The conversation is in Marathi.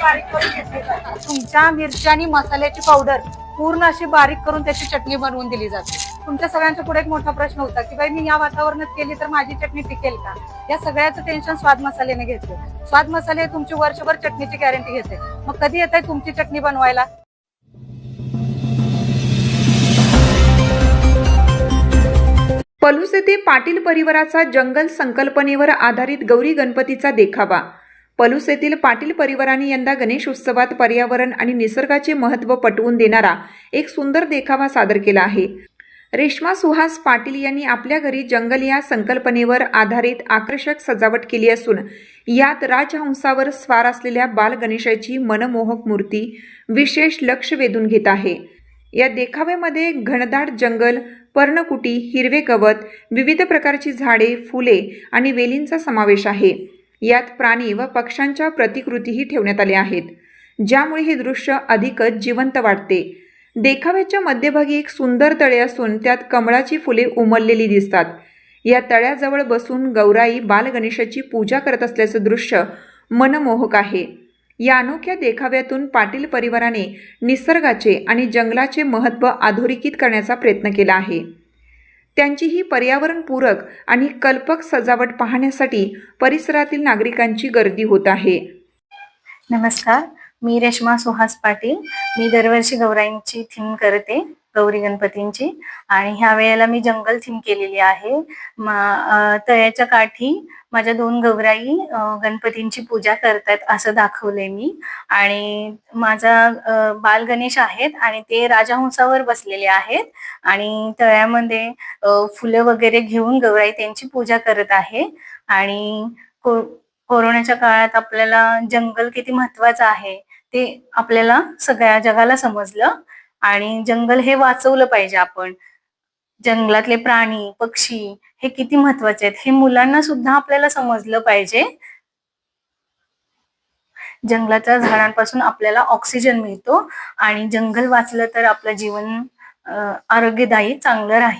बारीक करून घेतली जाते. तुमच्या मिरची आणि मसाल्याची पावडर पूर्ण अशी बारीक करून त्याची चटणी बनवून दिली जाते. तुमच्या सगळ्यांच्या पुढे एक मोठा प्रश्न होता की बाई मी या वातावरणात केली तर माझी चटणी टिकेल का? या सगळ्याचं टेन्शन स्वाद मसाल्याने घेतलं. स्वाद मसाले तुमची वर्षभर चटणीची गॅरंटी घेते. मग कधी येत आहे तुमची चटणी बनवायला? पलूस येथे पाटील परिवाराचा जंगल संकल्पनेवर आधारित गौरी गणपतीचा देखावा. पलूस येथील पाटील परिवाराने यंदा गणेश उत्सवात पर्यावरण आणि निसर्गाचे महत्त्व पटवून देणारा एक सुंदर देखावा सादर केला आहे. रेश्मा सुहास पाटील यांनी आपल्या घरी जंगल या संकल्पनेवर आधारित आकर्षक सजावट केली असून यात राजहंसावर स्वार असलेल्या बाल गणेशाची मनमोहक मूर्ती विशेष लक्ष वेधून घेत आहे. या देखाव्यामध्ये घनदाट जंगल पर्णकुटी हिरवे गवत विविध प्रकारची झाडे फुले आणि वेलींचा समावेश आहे. यात प्राणी व पक्ष्यांच्या प्रतिकृतीही ठेवण्यात आल्या आहेत. ज्यामुळे हे दृश्य अधिकच जिवंत वाटते. देखाव्याच्या मध्यभागी एक सुंदर तळे असून त्यात कमळाची फुले उमललेली दिसतात. या तळ्याजवळ बसून गौराई बालगणेशाची पूजा करत असल्याचं दृश्य मनमोहक आहे. या अनोख्या देखाव्यातून पाटील परिवाराने निसर्गाचे आणि जंगलाचे महत्त्व अधोरेखित करण्याचा प्रयत्न केला आहे. त्यांची ही पर्यावरणपूरक आणि कल्पक सजावट पाहण्यासाठी परिसरातील नागरिकांची गर्दी होत आहे. नमस्कार मी रेश्मा सुहास पाटील. मी दरवर्षी गौराईंची थीम करते गौरी गणपतींची. आणि ह्या वेळेला मी जंगल थीम केलेली आहे. मा- तळ्याच्या काठी माझ्या दोन गौराई गणपतींची पूजा करतात असं दाखवलंय मी. आणि माझा बाल गणेश आहेत आणि ते राजहंसावर बसलेले आहेत. आणि तळ्यामध्ये फुलं वगैरे घेऊन गौराई त्यांची पूजा करत आहे. आणि को- कोरोनाच्या काळात आपल्याला जंगल किती महत्वाचं आहे ते आपल्याला सगळ्या जगाला समजलं. आणि जंगल हे वाचवलं पाहिजे आपण. जंगलातले प्राणी पक्षी हे किती महत्त्वाचे आहेत? हे मुलांना सुद्धा आपल्याला समजलं पाहिजे. जंगलाच्या झाडांपासून आपल्याला ऑक्सिजन मिळतो आणि जंगल वाचलं तर आपलं जीवन आरोग्यदायी चांगलं राहील.